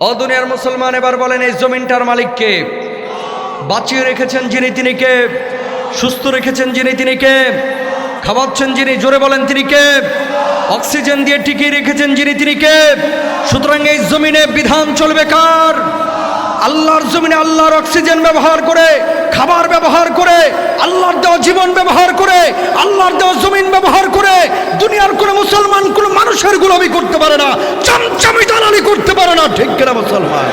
অদুনিয়ার মুসলমান এবার বলেন, এই জমিনটার মালিককে। বাঁচিয়ে রেখেছেন যিনি তিনি কে? সুস্থ রেখেছেন যিনি তিনি কে? খাওয়াচ্ছেন যিনি, জোরে বলেন, তিনি কে? অক্সিজেন দিয়ে টিকিয়ে রেখেছেন যিনি তিনি কে? সুতরাং এই জমিনে বিধান চলবে কার? আল্লাহর জমিনে আল্লাহর অক্সিজেন ব্যবহার করে খাবার ব্যবহার করে, আল্লাহর দেওয়া জীবন ব্যবহার করে, আল্লাহর দেওয়া জমিন ব্যবহার করে, দুনিয়ার কোনো মুসলমান, কোনো মানুষের গুলামি করতে পারে না, চমচমি দালালি করতে পারে না, ঠিক কেনা মুসলমান?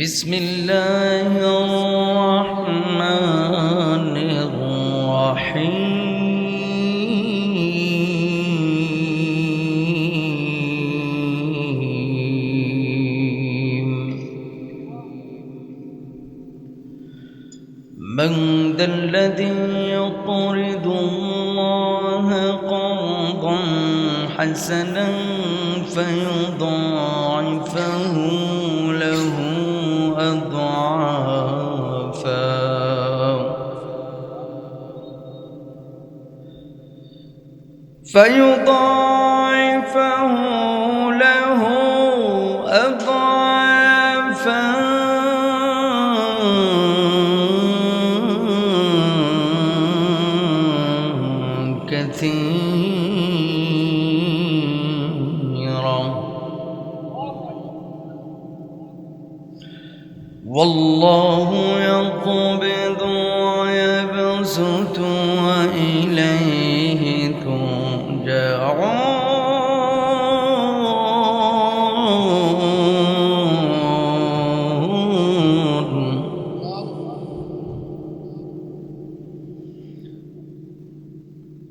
বিসমিল্লাহ حسنا فيضاعفه له أضعافا. فيضاعفه له أضعافا.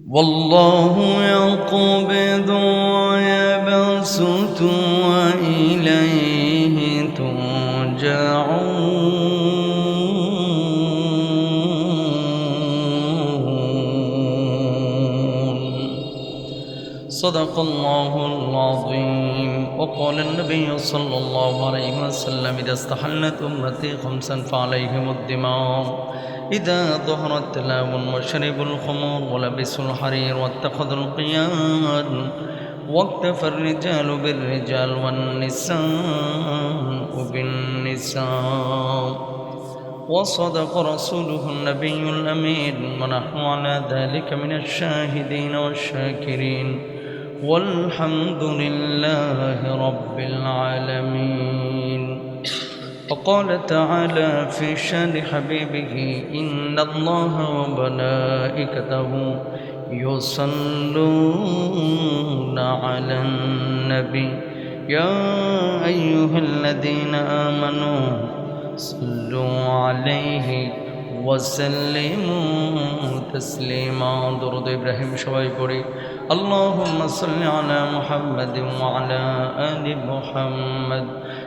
والله يقبض ويبسط وإليه ترجعون. صدق الله العظيم. وقال النبي صلى الله عليه وسلم إذا استحلت أمتي خمسا فعليهم الدماء. إذا ظهر التلاون وشربوا الخمور ولبسوا الحرير واتخذوا القياد واكتفى الرجال بالرجال والنساء بالنساء. وصدق رسوله النبي الأمين ونحن على ذلك من الشاهدين والشاكرين. والحمد لله رب العالمين. وقال تعالى في شأن حبيبه إن الله وملائكته يصلون على النبي. يا أيها الذين آمنوا صلوا عليه وسلموا تسليما. درود إبراهيم شوي পড়ি اللهم صل على محمد وعلى آل محمد.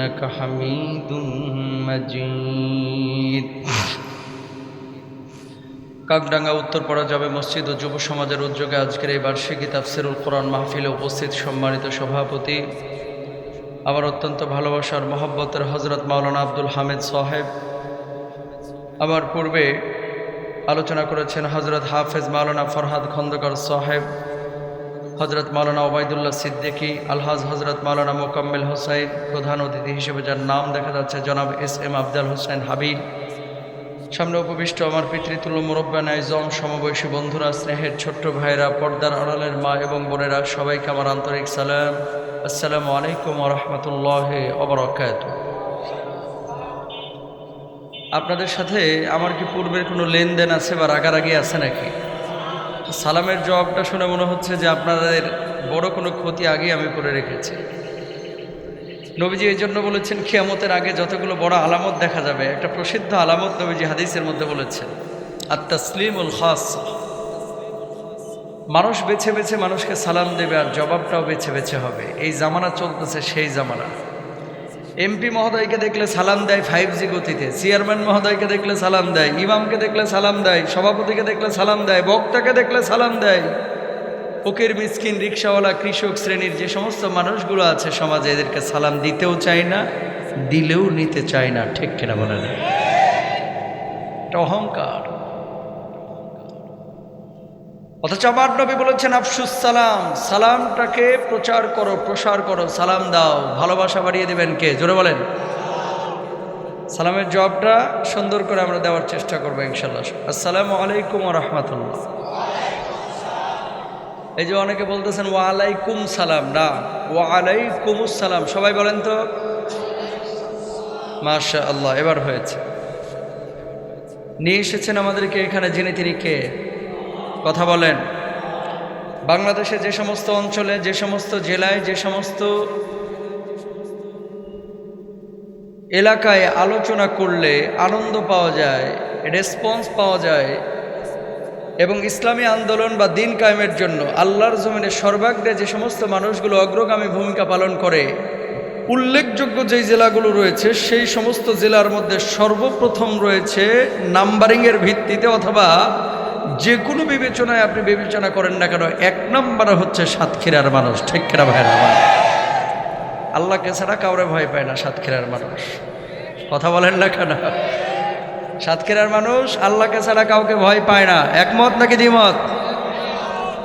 إنك حميد مجيد কাকডাঙ্গা উত্তরপাড়া যাবে মসজিদ ও যুব সমাজের উদ্যোগে আজকের এই বার্ষিকী তাফসিরুল কোরআন মাহফিলে উপস্থিত সম্মানিত সভাপতি আমার অত্যন্ত ভালোবাসার মহব্বতের হজরত মাওলানা আব্দুল হামিদ সাহেব আমার পূর্বে আলোচনা করেছেন হজরত হাফেজ মাওলানা ফরহাদ খন্দকার সাহেব হজরত মাওলানা ওবায়দুল্লাহ সিদ্দিকী, আলহাজ হজরত মাওলানা মোকাম্মেল হোসাইন, প্রধান অতিথি হিসেবে যার নাম দেখা যাচ্ছে জনাব এস এম আফজাল হোসেন হাবিব। সামনে উপবিষ্ট আমার পিতৃতুল্য মুরব্বান আইজম সমবয়সী বন্ধুরা, স্নেহের ছোট্ট ভাইরা পর্দার আড়ালের মা এবং বোনেরা, সবাইকে আমার আন্তরিক সালাম। আসসালামু আলাইকুম রহমতুল্লাহ অবরকাত আপনাদের সাথে আমার কি পূর্বের কোনো লেনদেন আছে বা রাগারাগি আছে নাকি? সালামের জবাবটা শুনে মনে হচ্ছে যে আপনাদের বড় কোনো ক্ষতি আগেই আমি করে রেখেছি। নবীজি এই জন্য বলেছেন খিয়ামতের আগে যতগুলো বড় আলামত দেখা যাবে, একটা প্রসিদ্ধ আলামত নবীজি হাদিসের মধ্যে বলেছেন আর তসলিমুল খাস। মানুষ বেছে বেছে মানুষকে সালাম দেবে আর জবাবটাও বেছে বেছে হবে। এই জামানা চলতেছে সেই জামানা। এমপি মহোদয়কে দেখলে সালাম দেয় ফাইভ জি গতিতে চেয়ারম্যান মহোদয়কে দেখলে সালাম দেয় ইমামকে দেখলে সালাম দেয়, সভাপতিকে দেখলে সালাম দেয়, বক্তাকে দেখলে সালাম দেয়। ফকির, মিসকিন, রিক্সাওয়ালা, কৃষক শ্রেণির যে সমস্ত মানুষগুলো আছে সমাজে এদেরকে সালাম দিতেও চায় না, দিলেও নিতে চায় না, ঠিক কিনা বলেন? অহংকার। অথচ আমার নবী বলেছেন, আফসুস সালাম, সালামটাকে প্রচার করো, প্রসার করো, সালাম দাও। ভালোবাসা বাড়িয়ে দেবেন কে? জোরে বলেন। সালামের জবাবটা সুন্দর করে আমরা দেওয়ার চেষ্টা করব ইনশাল্লাহ আসসালামু আলাইকুম রহমতুল্লাহ। এই যে অনেকে বলতেছেন ওয়ালাইকুম সালাম। না ওয়ালাইকুম সালাম। সবাই বলেন তো? মাশা আল্লাহ এবার হয়েছে। নিয়ে এসেছেন আমাদেরকে এখানে জেনে তিনি কে? কথা বলেন। বাংলাদেশে যে সমস্ত অঞ্চলে, যে সমস্ত জেলায়, যে সমস্ত এলাকায় আলোচনা করলে আনন্দ পাওয়া যায় রেসপন্স পাওয়া যায় এবং ইসলামী আন্দোলন বা দিন কায়েমের জন্য আল্লাহর জমিনে সর্বাগ্রে যে সমস্ত মানুষগুলো অগ্রগামী ভূমিকা পালন করে, উল্লেখযোগ্য যেই জেলাগুলো রয়েছে, সেই সমস্ত জেলার মধ্যে সর্বপ্রথম রয়েছে নাম্বারিংয়ের ভিত্তিতে অথবা যে কোনো বিবেচনায় আপনি বিবেচনা করেন না কেন, এক নম্বরে হচ্ছে সাতক্ষীরার মানুষ। ঠিক কিনা ভাইরা? আমার আল্লাহকে ছাড়া কাউরে ভয় পায় না সাতক্ষীরার মানুষ। কথা বলেন না কেন? সাতক্ষীরার মানুষ আল্লাহকে ছাড়া কাউকে ভয় পায় না। একমত নাকি দ্বিমত?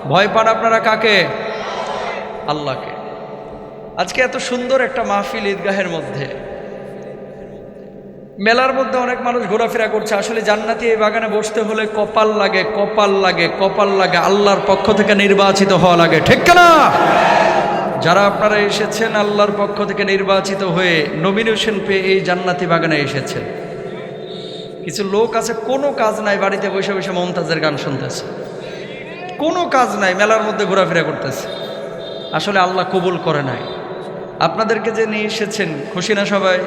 ভয় পান আপনারা কাকে? আল্লাহকে। আজকে এত সুন্দর একটা মাহফিল ঈদগাহের মধ্যে। মেলার মধ্যে অনেক মানুষ ঘোরাফেরা করছে। আসলে জান্নাতি এই বাগানে বসতে হলে কপাল লাগে কপাল লাগে কপাল লাগে। আল্লাহর পক্ষ থেকে নির্বাচিত হওয়া লাগে। ঠিক না যারা আপনারা এসেছেন, আল্লাহর পক্ষ থেকে নির্বাচিত হয়ে নমিনেশন পেয়ে এই জান্নাতি বাগানে এসেছেন। কিছু লোক আছে, কোনো কাজ নাই, বাড়িতে বসে বসে মমতাজের গান শুনতেছে। কোনো কাজ নাই, মেলার মধ্যে ঘোরাফেরা করতেছে। আসলে আল্লাহ কবুল করে নাই। আপনাদেরকে যে নিয়ে এসেছেন, খুশি না সবাই?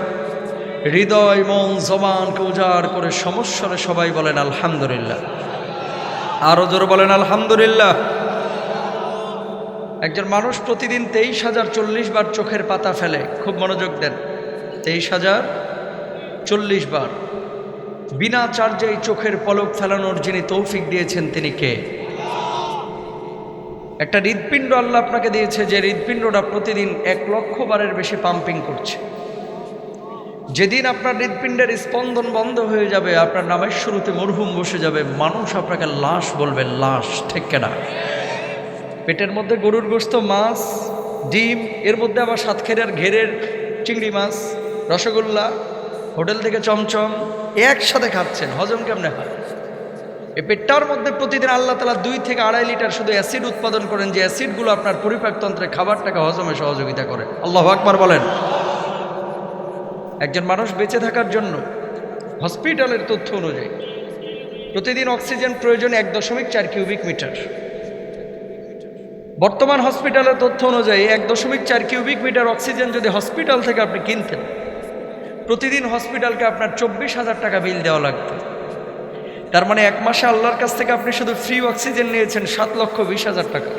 হৃদয়, মন জবানকে উজাড় করে সমস্যারে সবাই বলেন আলহামদুলিল্লাহ। আরও জোর বলেন আলহামদুলিল্লাহ। একজন মানুষ প্রতিদিন তেইশ হাজার চল্লিশ বার চোখের পাতা ফেলে, খুব মনোযোগ দেন। তেইশ হাজার চল্লিশ বার। বিনা চার্জে এই চোখের পলক ফেলানোর যিনি তৌফিক দিয়েছেন তিনি কে? একটা হৃদপিণ্ড আল্লাহ আপনাকে দিয়েছে, যে হৃদপিণ্ডটা প্রতিদিন এক লক্ষ বারের বেশি পাম্পিং করছে। যেদিন আপনার হৃৎপিণ্ডের স্পন্দন বন্ধ হয়ে যাবে, আপনার নামের শুরুতে মরহুম বসে যাবে, মানুষ আপনাকে লাশ বলবে, লাশ, ঠিক কেনা? পেটের মধ্যে গরুর গোস্ত, মাছ, ডিম, এর মধ্যে আবার সাতক্ষীরার ঘেরের চিংড়ি মাছ, রসগোল্লা, হোটেল থেকে চমচম, একসাথে খাচ্ছেন, হজম কেমনে হয়? এই পেটটার মধ্যে প্রতিদিন আল্লাহ তালা দুই থেকে আড়াই লিটার শুধু অ্যাসিড উৎপাদন করেন, যে অ্যাসিডগুলো আপনার পরিপাকতন্ত্রে খাবারটাকে হজমে সহযোগিতা করে। আল্লাহ আকবার বলেন। একজন মানুষ বেঁচে থাকার জন্য হসপিটালের তথ্য অনুযায়ী প্রতিদিন অক্সিজেন প্রয়োজন এক দশমিক চার কিউবিক মিটার। বর্তমান হসপিটালের তথ্য অনুযায়ী এক দশমিক চার কিউবিক মিটার অক্সিজেন যদি হসপিটাল থেকে আপনি কিনতেন, প্রতিদিন হসপিটালকে আপনার চব্বিশ হাজার টাকা বিল দেওয়া লাগতো। তার মানে এক মাসে আল্লাহর কাছ থেকে আপনি শুধু ফ্রি অক্সিজেন নিয়েছেন সাত লক্ষ বিশ হাজার টাকা।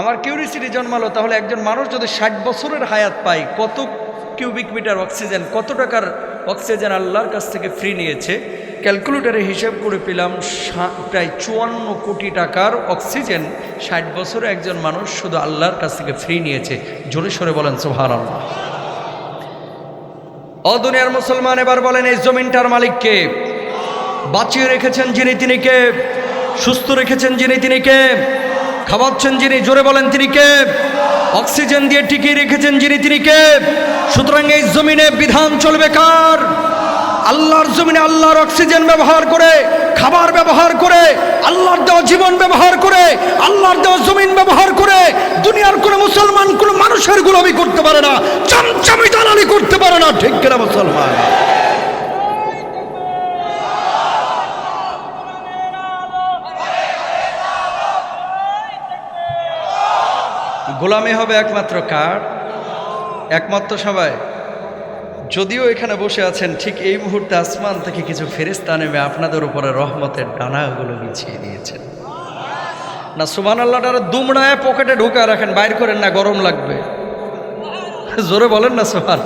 আমার কিউরিসিটি জন্মালো তাহলে একজন মানুষ যদি ষাট বছরের হায়াত পায়, কত কিউবিক মিটার অক্সিজেন, কত টাকার অক্সিজেন আল্লাহর কাছ থেকে ফ্রি নিয়েছে? ক্যালকুলেটারে হিসেব করে পেলাম প্রায় চুয়ান্ন কোটি টাকার অক্সিজেন। ষাট বছরে একজন মানুষ শুধু আল্লাহর কাছ থেকে ফ্রি নিয়েছে। জোরে সরে বলেন সোহার আল্লাহ অদুনিয়ার মুসলমান এবার বলেন, এই জমিনটার মালিককে। বাঁচিয়ে রেখেছেন যিনি তিনি কে? সুস্থ রেখেছেন যিনি তিনি কে? খাওয়াচ্ছেন যিনি, জোরে বলেন তিনি কে? অক্সিজেন দিয়ে টিকিয়ে রেখেছেন যিনি, তিনি কে? সুতরাং এই জমিনে বিধান চলবে কার? আল্লাহর জমিনে আল্লাহর অক্সিজেন ব্যবহার করে, খাবার ব্যবহার করে, আল্লাহর দেওয়া জীবন ব্যবহার করে, আল্লাহর দেওয়া জমিন ব্যবহার করে, দুনিয়ার কোনো মুসলমান, কোনো মানুষের গুলামি করতে পারে না, চামচামি দালালি করতে পারে না, ঠিক কিনা মুসলমান? গোলামি হবে একমাত্র কার? একমাত্র সবাই। যদিও এখানে বসে আছেন, ঠিক এই মুহূর্তে আসমান থেকে কিছু ফেরিস্তা নেমে আপনাদের উপরে রহমতের ডানাগুলো বিছিয়ে দিয়েছেন। না সুবান আল্লাহটার দুমড়ায় পকেটে ঢুকা রাখেন, বাইর করেন না, গরম লাগবে। জোরে বলেন না সোহার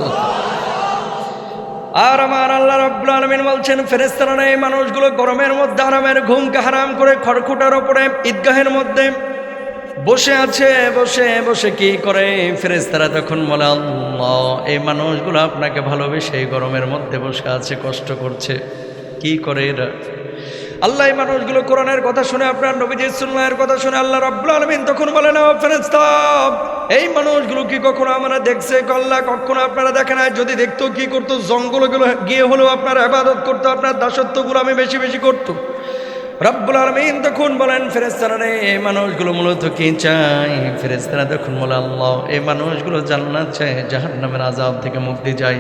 আর আমার আল্লাহ রব্বুল আলমিন বলছেন ফেরেস্তারা এই মানুষগুলো গরমের মধ্যে আরামের ঘুমকে হারাম করে খড়কুটার ওপরে ঈদগাহের মধ্যে বসে আছে, বসে বসে কি করে? ফেরেস্তারা তখন বলে, আল্লাহ, এই মানুষগুলো আপনাকে ভালোবেসে এই গরমের মধ্যে বসে আছে, কষ্ট করছে। কি করে এরা? আল্লাহ, এই মানুষগুলো কোরআনের কথা শুনে, আপনার নবীজির সুন্নাহের কথা শুনে আল্লাহ রব্বুল আলমিন তখন বলে না ফেরেস্তা এই মানুষগুলো কি কখনো আমরা দেখছে? কল্লা, কখনো আপনারা দেখেন না যদি দেখতো, কি করতো? জঙ্গলগুলো গিয়ে হলেও আপনার আবাদত করতো, আপনার দাসত্বগুলো আমি বেশি বেশি করতো। রব্বুল আলমিন তখন বলেন ফেরেস্তারা রে, এই মানুষগুলো মূলত কি চাই ফেরেস্তারা তখন বলে, আল্লাহ, এই মানুষগুলো জান্নাত চায়, জাহান্নামের আজাব থেকে মুক্তি চাই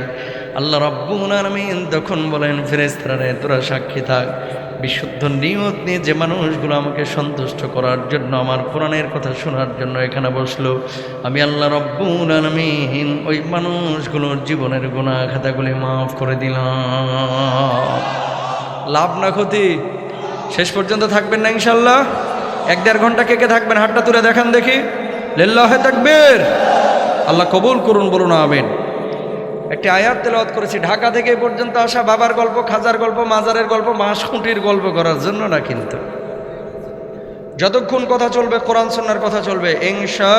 আল্লাহ রব্বুল আলমিন তখন বলেন ফেরেস্তারা রে, তোরা সাক্ষী থাক। বিশুদ্ধ নিয়ত নিয়ে যে মানুষগুলো আমাকে সন্তুষ্ট করার জন্য, আমার কোরআনের কথা শোনার জন্য এখানে বসল। আমি আল্লাহ রব্বুল আলমিন ওই মানুষগুলোর জীবনের গুণা খাতাগুলি মাফ করে দিলাম। লাভ না ক্ষতি। শেষ পর্যন্ত থাকবেন না ইনশাল্লাহ এক দেড় ঘণ্টা কে কে থাকবেন হাতটা তুলে দেখান দেখি। লিল্লাহে থাকবেন আল্লাহ কবুল করুন, বলুন আমিন। একটি আয়াত তেলাওয়াত করেছি, ঢাকা থেকে এ পর্যন্ত আসা বাবার গল্প, খাজার গল্প, মাজারের গল্প মাস খুঁটির গল্প করার জন্য না কিন্তু। যতক্ষণ কথা চলবে, কোরআন সন্ন্যার কথা চলবে ইংসা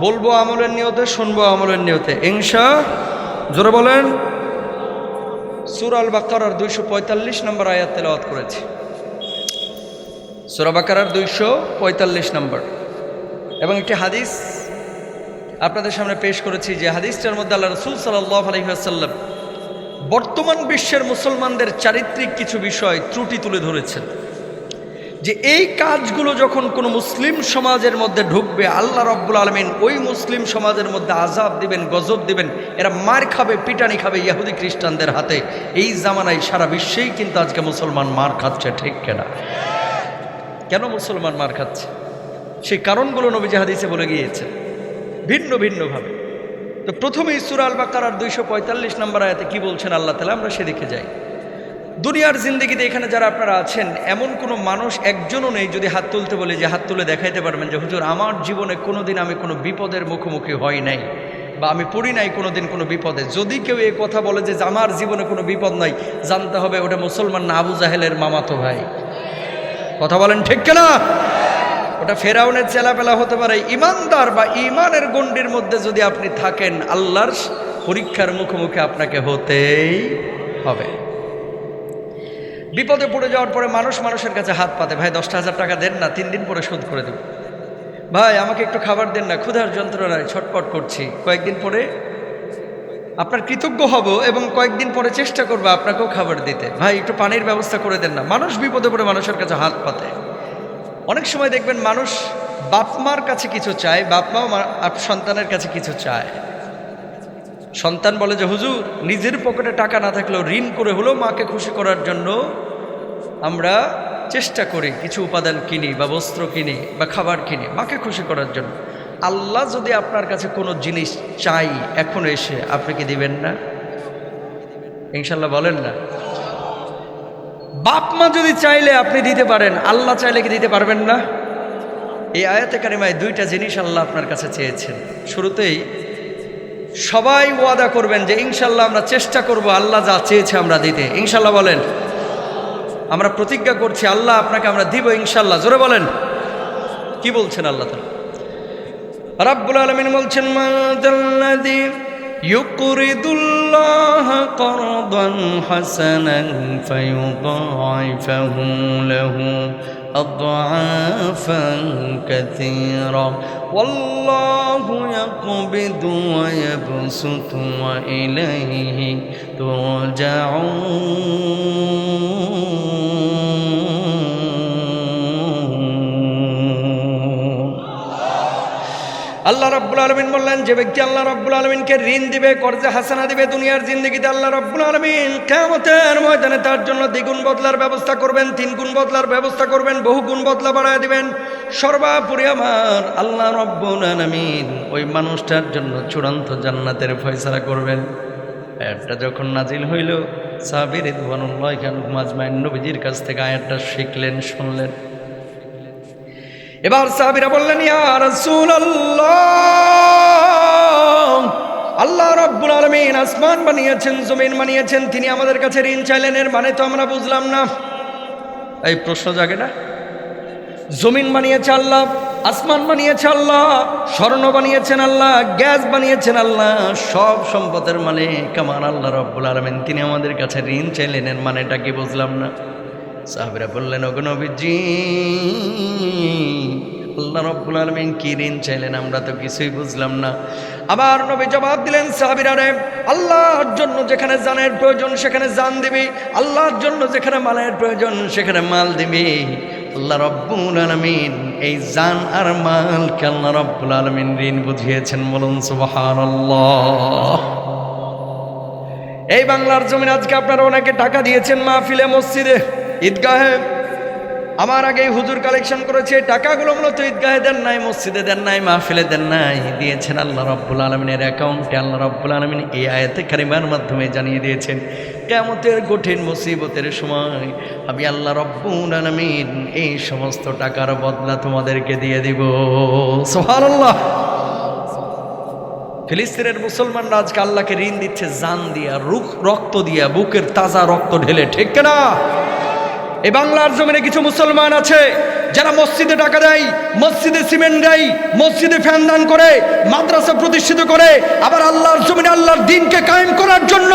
বলব আমলের নিয়তে, শুনব আমলের নিয়তে ইংসা জোরে বলেন সুরাল বাকার দুইশো পঁয়তাল্লিশ নম্বর আয়াত তেলাওয়াত করেছে। সুরা বাকারার দুইশো পঁয়তাল্লিশ নম্বর। এবং একটি হাদিস আপনাদের সামনে পেশ করেছি, যে হাদিসটার মধ্যে আল্লাহ রসুল সাল্লাহ আলহিহাসাল্লাম বর্তমান বিশ্বের মুসলমানদের চারিত্রিক কিছু বিষয় ত্রুটি তুলে ধরেছেন। যে এই কাজগুলো যখন কোনো মুসলিম সমাজের মধ্যে ঢুকবে, আল্লাহ রব্বুল আলমিন ওই মুসলিম সমাজের মধ্যে আজাব দিবেন, গজব দিবেন, এরা মার খাবে, পিটানি খাবে ইয়াহুদি খ্রিস্টানদের হাতে। এই জামানায় সারা বিশ্বেই কিন্তু আজকে মুসলমান মার খাচ্ছে, ঠিক কেনা? কেন মুসলমান মার খাচ্ছে? সেই কারণগুলো নবীজি হাদিসে বলে গিয়েছে, ভিন্ন ভিন্নভাবে। তো প্রথমেই সুরাল বাকার দুইশো পঁয়তাল্লিশ নম্বর আয়াতে কি বলছেন আল্লাহ তালা আমরা সেদিকে যাই। দুনিয়ার জিন্দগিতে এখানে যারা আপনারা আছেন, এমন কোনো মানুষ একজনও নেই যদি হাত তুলতে বলে যে হাত তুলে দেখাইতে পারবেন যে, হুজুর, আমার জীবনে কোনো দিন আমি কোনো বিপদের মুখোমুখি হই নাই বা আমি পড়ি নাই কোনো দিন কোনো বিপদে। যদি কেউ এই কথা বলে যে আমার জীবনে কোনো বিপদ নাই, জানতে হবে ওটা মুসলমান না আবু জাহেলের মামাতো ভাই। কথা বলেন ঠিক কেনা? ওটা ফেরাউনের চেলাপেলা হতে পারে। ইমানদার বা ইমানের গণ্ডির মধ্যে যদি আপনি থাকেন, আল্লাহর পরীক্ষার মুখোমুখি আপনাকে হতেই হবে। বিপদে পড়ে যাওয়ার পরে মানুষ মানুষের কাছে হাত পাতে। ভাই, দশটা হাজার টাকা দেন না, তিন দিন পরে শোধ করে দেব। ভাই, আমাকে একটু খাবার দেন না, ক্ষুধার যন্ত্রণায় ছটপট করছি। কয়েকদিন পরে আপনার কৃতজ্ঞ হব এবং কয়েকদিন পরে চেষ্টা করব আপনাকেও খাবার দিতে। ভাই, একটু পানির ব্যবস্থা করে দেন না। মানুষ বিপদে পড়ে মানুষের কাছে হাত পাতে। অনেক সময় দেখবেন মানুষ বাপ মার কাছে কিছু চায় বাপমাও সন্তানের কাছে কিছু চায়। সন্তান বলে যে, হুজুর, নিজের পকেটে টাকা না থাকলেও ঋণ করে হলেও মাকে খুশি করার জন্য আমরা চেষ্টা করি কিছু উপাদান কিনি বা বস্ত্র কিনি বা খাবার কিনি মাকে খুশি করার জন্য। আল্লাহ যদি আপনার কাছে কোনো জিনিস চাই, এখন এসে আপনি কি দিবেন না? ইনশাল্লাহ বলেন না। বাপ মা যদি চাইলে আপনি দিতে পারেন, আল্লাহ চাইলে কি দিতে পারবেন না? এই আয়াতে কারিমায় দুইটা জিনিস আল্লাহ আপনার কাছে চেয়েছেন। শুরুতেই সবাই ওয়াদা করবেন যে ইনশাল্লাহ আমরা চেষ্টা করব, আল্লাহ যা চেয়েছে আমরা দিতে। ইনশাল্লাহ বলেন আমরা প্রতিজ্ঞা করছি আল্লাহ আপনাকে আমরা দিব ইনশাল্লাহ জোরে বলেন কি বলছেন আল্লাহ তালা রাব্বুল আলমিন বলছেন মাদাল্লাদি يقرض الله قرضا حسنا فيضاعفه له أضعافا كثيرا. والله يقبض ويبسط وإليه ترجعون. আল্লাহ রব্বুল আলমিন বললেন, যে ব্যক্তি আল্লাহ রব্বুল আলমিনকে ঋণ দিবে, কর্জে হাসানা দিবে দুনিয়ার জিন্দগিতে, আল্লাহ রব্বুল আলমিন কেমতের ময়দানে তার জন্য দ্বিগুণ বদলার ব্যবস্থা করবেন তিন গুণ বদলার ব্যবস্থা করবেন বহু গুণ বদলা বাড়ায় দিবেন। সর্বাপুরি আমার আল্লাহ রব্বুল আলমিন ওই মানুষটার জন্য চূড়ান্ত জান্নাতের ফয়সালা করবেন। একটা যখন নাজিল হইল সাবির ইদওয়ানুল্লাহ খান মাজমাইন নবীজির কাছ থেকে আয়াতটা শিখলেন, শুনলেন। এবার সাহাবিরা বললেন আল্লাহ রব্বুল আলমিন আসমান বানিয়েছেন, জমিন বানিয়েছেন, তিনি আমাদের কাছে ঋণ চাইলেন, এর মানে তো আমরা বুঝলাম না। এই প্রশ্ন জাগে না? জমিন বানিয়েছে আল্লাহ, আসমান বানিয়েছে আল্লাহ, স্বর্ণ বানিয়েছেন আল্লাহ, গ্যাস বানিয়েছেন আল্লাহ, সব সম্পদের মানে কামান আল্লাহ রব্বুল আলমিন, তিনি আমাদের কাছে ঋণ চাইলেন, এর মানেটা কি বুঝলাম না? সাহাবিরা বললেন অগনবীজি আল্লাহ রব্বুল আলমিন কি ঋণ চাইলেন? আমরা তো কিছুই বুঝলাম না। আবার নবী জবাব দিলেন, সাহাবিরা রে, আল্লাহর জন্য যেখানে জানের প্রয়োজন, সেখানে জান দিবি। আল্লাহর জন্য যেখানে মালের প্রয়োজন, সেখানে মাল দিবি। আল্লাহ রব্বুল আলমিন এই জান আর মালকে আল্লাহ রব্বুল আলমিন ঋণ বুঝিয়েছেন, বলুন সুবাহান এই বাংলার জমিন আজকে আপনারা ওনাকে টাকা দিয়েছেন মাহফিলে, মসজিদে। ঈদগাহে আমার আগে হুজুর কালেকশন করেছে, টাকাগুলো মূলত ঈদগাহে দেন নাই, মসজিদে দেন নাই, মাহফিলে দেন নাই। দিয়েছেন আল্লাহ রব্বুল আলমিনের অ্যাকাউন্টে আল্লাহ রব্বুল আলমিন এই আয়াতে কারিমার মাধ্যমে জানিয়ে দিয়েছেন কেমতের কঠিন মুসিবতের সময় আমি আল্লাহ রব্বুল আলমিন এই সমস্ত টাকার বদলা তোমাদেরকে দিয়ে দিব। সোহানাল্লাহ ফিলিস্তিনের মুসলমানরা আজকে আল্লাহকে ঋণ দিচ্ছে, জান দিয়া, রুখ, রক্ত দিয়া, বুকের তাজা রক্ত ঢেলে, ঠিক না এই বাংলার জমিনে কিছু মুসলমান আছে, যারা মসজিদে টাকা দেয়, মসজিদে সিমেন্ট দেয়, মসজিদে ফ্যান দান করে, মাদ্রাসা প্রতিষ্ঠিত করে, আবার আল্লাহর জমিনে আল্লাহর দিনকে কায়েম করার জন্য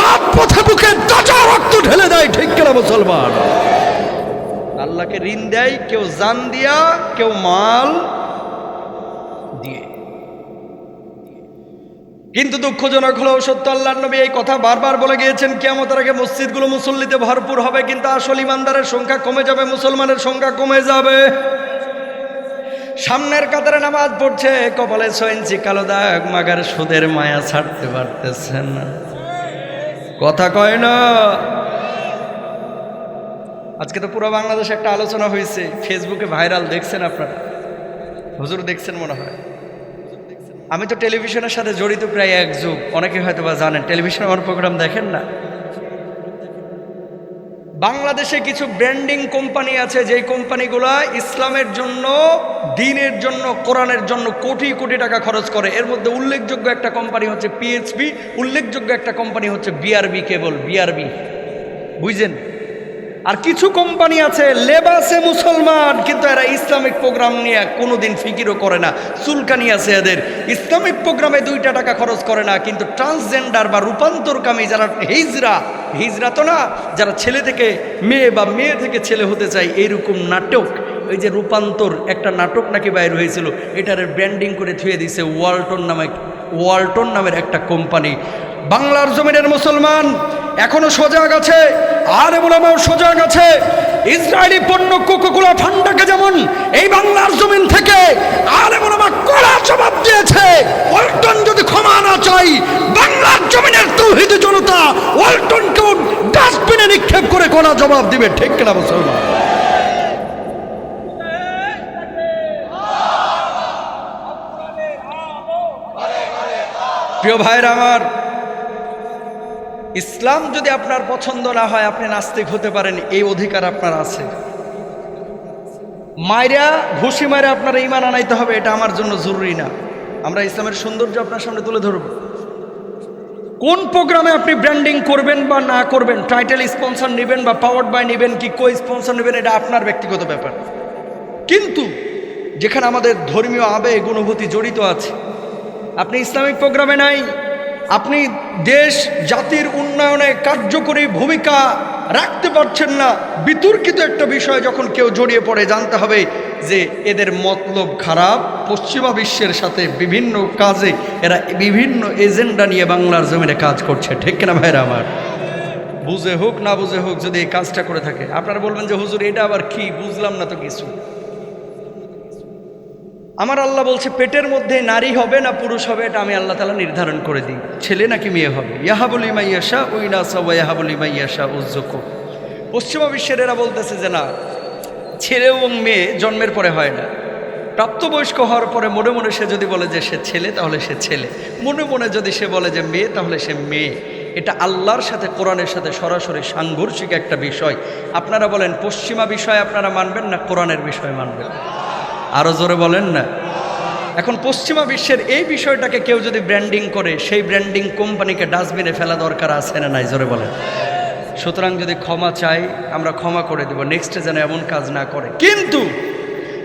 রাত পথে বুকে তাজা রক্ত ঢেলে দেয়, ঠিক কেনা মুসলমান? আল্লাহকে ঋণ দেয়, কেউ জান দিয়া, কেউ মাল কিন্তু দুঃখজনক হলেও সত্য আল্লাহ নবী এই কথা বারবার বলে গিয়েছেন কেমতের আগে মসজিদগুলো মুসল্লিতে ভরপুর হবে, কিন্তু আসল ইমানদারের সংখ্যা কমে যাবে, মুসলমানের সংখ্যা কমে যাবে। সামনের কাতারে নামাজ পড়ছে, কপালে ছয়েন্সি কালো দাগ, মাগার সুদের মায়া ছাড়তে পারতেছে না। কথা কয় না। আজকে তো পুরো বাংলাদেশে একটা আলোচনা হয়েছে, ফেসবুকে ভাইরাল দেখছেন আপনারা? হুজুর দেখছেন মনে হয়। আমি তো টেলিভিশনের সাথে জড়িত প্রায় এক যুগ। অনেকে হয়তো বা জানেন, টেলিভিশন আমার প্রোগ্রাম দেখেন না? বাংলাদেশে কিছু ব্র্যান্ডিং কোম্পানি আছে, যেই কোম্পানিগুলো ইসলামের জন্য, দিনের জন্য, কোরআনের জন্য কোটি কোটি টাকা খরচ করে। এর মধ্যে উল্লেখযোগ্য একটা কোম্পানি হচ্ছে পিএইচপি উল্লেখযোগ্য একটা কোম্পানি হচ্ছে বিআরবি কেবল বিআরবি বুঝছেন? আর কিছু কোম্পানি আছে, লেবাসে মুসলমান, কিন্তু এরা ইসলামিক প্রোগ্রাম নিয়ে কোনোদিন ফিকিরও করে না। চুলকানি আছে এদের। ইসলামিক প্রোগ্রামে দুইটা টাকা খরচ করে না, কিন্তু ট্রান্সজেন্ডার বা রূপান্তরকামী যারা হিজরা হিজরা তো না, যারা ছেলে থেকে মেয়ে বা মেয়ে থেকে ছেলে হতে চায় এইরকম নাটক ওই যে রূপান্তর একটা নাটক নাকি বাইর হয়েছিল, এটার ব্র্যান্ডিং করে থুয়ে দিছে ওয়ালটন নামে ওয়ালটন নামের একটা কোম্পানি। বাংলার জমিনের মুসলমান এখনও সজাগ আছে, আর মোলামাও সজাগ আছে। ইসরায়েলি পণ্য কোকোকোলা ঠান্ডাকে যেমন এই বাংলার জমিন থেকে আর মোলামা কড়া জবাব দিয়েছে, ওয়ালটন যদি ক্ষমা না চাই বাংলার জমিনের তৌহিদ জনতা ওয়ালটনকেও ডাস্টবিনে নিক্ষেপ করে কোনা জবাব দিবে, ঠিক কিনা মুসলমান? প্রিয় ভাইয়ের আমার ইসলাম যদি আপনার পছন্দ না হয়, আপনি নাস্তিক হতে পারেন, এই অধিকার আপনার আছে। মায়েরা ঘুষি মায়েরা আপনার ইমান আনাইতে হবে, এটা আমার জন্য জরুরি না। আমরা ইসলামের সৌন্দর্য আপনার সামনে তুলে ধরব। কোন প্রোগ্রামে আপনি ব্র্যান্ডিং করবেন বা না করবেন, টাইটেল স্পন্সর নেবেন বা পাওয়ার বাই নেবেন কি কো স্পন্সর নেবেন, এটা আপনার ব্যক্তিগত ব্যাপার। কিন্তু যেখানে আমাদের ধর্মীয় আবেগ, অনুভূতি জড়িত আছে, আপনি ইসলামিক প্রোগ্রামে নাই আপনি দেশ, জাতির উন্নয়নে কার্যকরী ভূমিকা রাখতে পারছেন না। বিতর্কিত একটা বিষয় যখন কেউ জড়িয়ে পড়ে, জানতে হবে যে এদের মতলব খারাপ। পশ্চিমা বিশ্বের সাথে বিভিন্ন কাজে এরা বিভিন্ন এজেন্ডা নিয়ে বাংলার জমিনে কাজ করছে। ঠিক কিনা ভাইরা আমার? বুঝে হোক, না বুঝে হোক, যদি এই কাজটা করে থাকে। আপনারা বলবেন যে, হুজুর, এটা আবার কি? বুঝলাম না তো কিছু। আমার আল্লাহ বলছে, পেটের মধ্যে নারী হবে না পুরুষ হবে, এটা আমি আল্লাহ তালা নির্ধারণ করে দিই। ছেলে নাকি মেয়ে হবে? ইয়াহাবলি মাইয়াশা উইনাসা ওয়াহাবলি মাইয়াশা উজ্জকু। পশ্চিমা বিশ্বের এরা বলতেছে যে, না, ছেলে এবং মেয়ে জন্মের পরে হয় না। প্রাপ্তবয়স্ক হওয়ার পরে মনে মনে সে যদি বলে যে সে ছেলে, তাহলে সে ছেলে। মনে মনে যদি সে বলে যে মেয়ে, তাহলে সে মেয়ে। এটা আল্লাহর সাথে, কোরআনের সাথে সরাসরি সাংঘর্ষিক একটা বিষয়। আপনারা বলেন, পশ্চিমা বিষয় আপনারা মানবেন না, কোরআনের বিষয় মানবেন? আরও জোরে বলেন না। এখন পশ্চিমা বিশ্বের এই বিষয়টাকে কেউ যদি ব্র্যান্ডিং করে, সেই ব্র্যান্ডিং কোম্পানিকে ডাস্টবিনে ফেলা দরকার আছে না নাই? জোরে বলেন। সুতরাং যদি ক্ষমা চাই, আমরা ক্ষমা করে দেব। নেক্সটে যেন এমন কাজ না করে। কিন্তু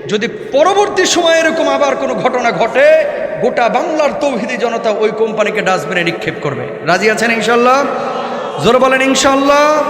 যদি পরবর্তী সময়ে এরকম আবার কোনো ঘটনা ঘটে, গোটা বাংলার তৌহিদি জনতা ওই কোম্পানিকে ডাস্টবিনে নিক্ষেপ করবে। রাজি আছেন ইনশাল্লাহ? জোরে বলেন ইনশাল্লাহ।